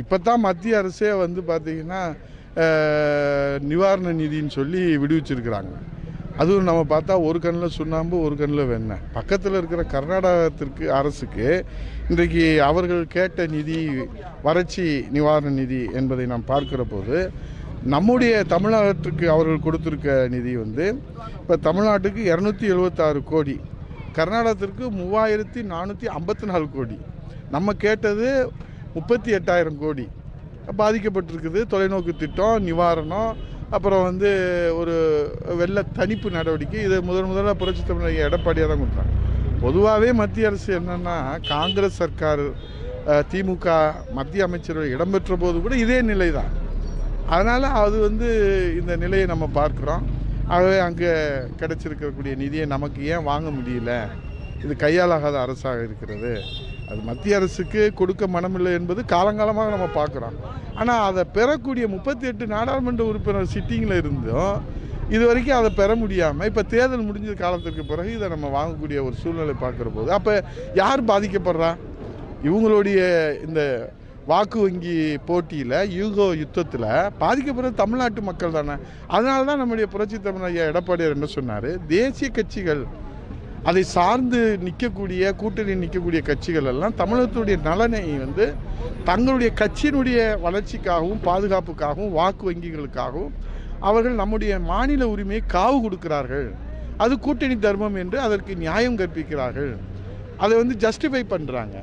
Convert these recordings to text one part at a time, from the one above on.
இப்போ தான் மத்திய அரசே வந்து பார்த்திங்கன்னா நிவாரண நிதின்னு சொல்லி விடுவிச்சிருக்கிறாங்க. அதுவும் நம்ம பார்த்தா ஒரு கண்ணில் சுண்ணாம்பு ஒரு கண்ணில் வெண்ணெய். பக்கத்தில் இருக்கிற கர்நாடகத்திற்கு அரசுக்கு இன்றைக்கு அவர்கள் கேட்ட நிதி வறட்சி நிவாரண நிதி என்பதை நாம் பார்க்கிற போது நம்முடைய தமிழ்நாட்டுக்கு அவர்கள் கொடுத்துருக்க நிதி வந்து இப்போ தமிழ்நாட்டுக்கு இரநூத்தி எழுபத்தாறு கோடி கர்நாடகத்திற்கு மூவாயிரத்தி நானூற்றி ஐம்பத்தி நாலு கோடி. நம்ம கேட்டது முப்பத்தி எட்டாயிரம் கோடி. பாதிக்கப்பட்டிருக்குது. தொலைநோக்கு திட்டம் நிவாரணம் அப்புறம் வந்து ஒரு வெள்ள தணிப்பு நடவடிக்கை. இதை முதல் முதல்ல புரட்சி தமிழக எடப்பாடியாக தான் கொடுத்தாங்க. பொதுவாகவே மத்திய அரசு என்னென்னா காங்கிரஸ் சர்க்கார் திமுக மத்திய அமைச்சர்கள் இடம்பெற்ற போது கூட இதே நிலை தான். அதனால் அது வந்து இந்த நிலையை நம்ம பார்க்குறோம். ஆகவே அங்கே கிடச்சிருக்கக்கூடிய நிதியை நமக்கு ஏன் வாங்க முடியல? இது கையாலாகாத அரசாக இருக்கிறது. அது மத்திய அரசுக்கு கொடுக்க மனமில்லை என்பது காலங்காலமாக நம்ம பார்க்குறோம். ஆனால் அதை பெறக்கூடிய முப்பத்தி எட்டு நாடாளுமன்ற உறுப்பினர் சிட்டிங்கில் இருந்தும் இது வரைக்கும் அதை பெற முடியாமல் இப்போ தேர்தல் முடிஞ்ச காலத்திற்கு பிறகு இதை நம்ம வாங்கக்கூடிய ஒரு சூழ்நிலை பார்க்குற போது அப்போ யார் பாதிக்கப்படுறா? இவங்களுடைய இந்த வாக்கு வங்கி போட்டியில் யூகோ யுத்தத்தில் பாதிக்கப்படுறது தமிழ்நாட்டு மக்கள் தானே. அதனால தான் நம்முடைய புரட்சி தமிழ் ஐயா எடப்பாடியார் என்ன சொன்னார்? தேசிய கட்சிகள் அதை சார்ந்து நிற்கக்கூடிய கூட்டணி நிற்கக்கூடிய கட்சிகள் எல்லாம் தமிழகத்துடைய நலனை வந்து தங்களுடைய கட்சியினுடைய வளர்ச்சிக்காகவும் பாதுகாப்புக்காகவும் வாக்கு வங்கிகளுக்காகவும் அவர்கள் நம்முடைய மாநில உரிமையை காவு கொடுக்கிறார்கள். அது கூட்டணி தர்மம் என்று அதற்கு நியாயம் கற்பிக்கிறார்கள். அதை வந்து ஜஸ்டிஃபை பண்ணுறாங்க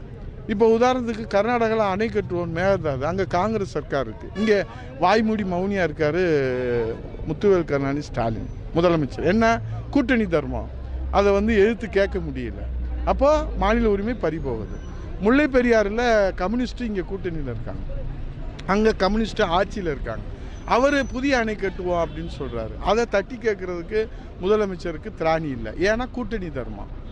இப்போ உதாரணத்துக்கு கர்நாடகாவில் அணை கட்டுவோம் மேகதாது அங்கே காங்கிரஸ் சர்க்கார் இருக்குது இங்கே வாய்மூடி மௌனியாக இருக்கார் முத்துவேல் கருணாநிதி ஸ்டாலின் முதலமைச்சர். என்ன? கூட்டணி தர்மம். அதை வந்து எழுத்து கேட்க முடியல. அப்போ மாநில உரிமை பறி போகுது. முல்லை பெரியாறில் கம்யூனிஸ்ட்டு இங்கே கூட்டணியில் இருக்காங்க. அங்கே கம்யூனிஸ்ட் ஆட்சியில் இருக்காங்க. அவர் புதிய அணை கட்டுவோம் அப்படின்னு சொல்கிறாரு அதை தட்டி கேட்குறதுக்கு முதலமைச்சருக்கு திராணி இல்லை. ஏன்னா கூட்டணி தர்மம்.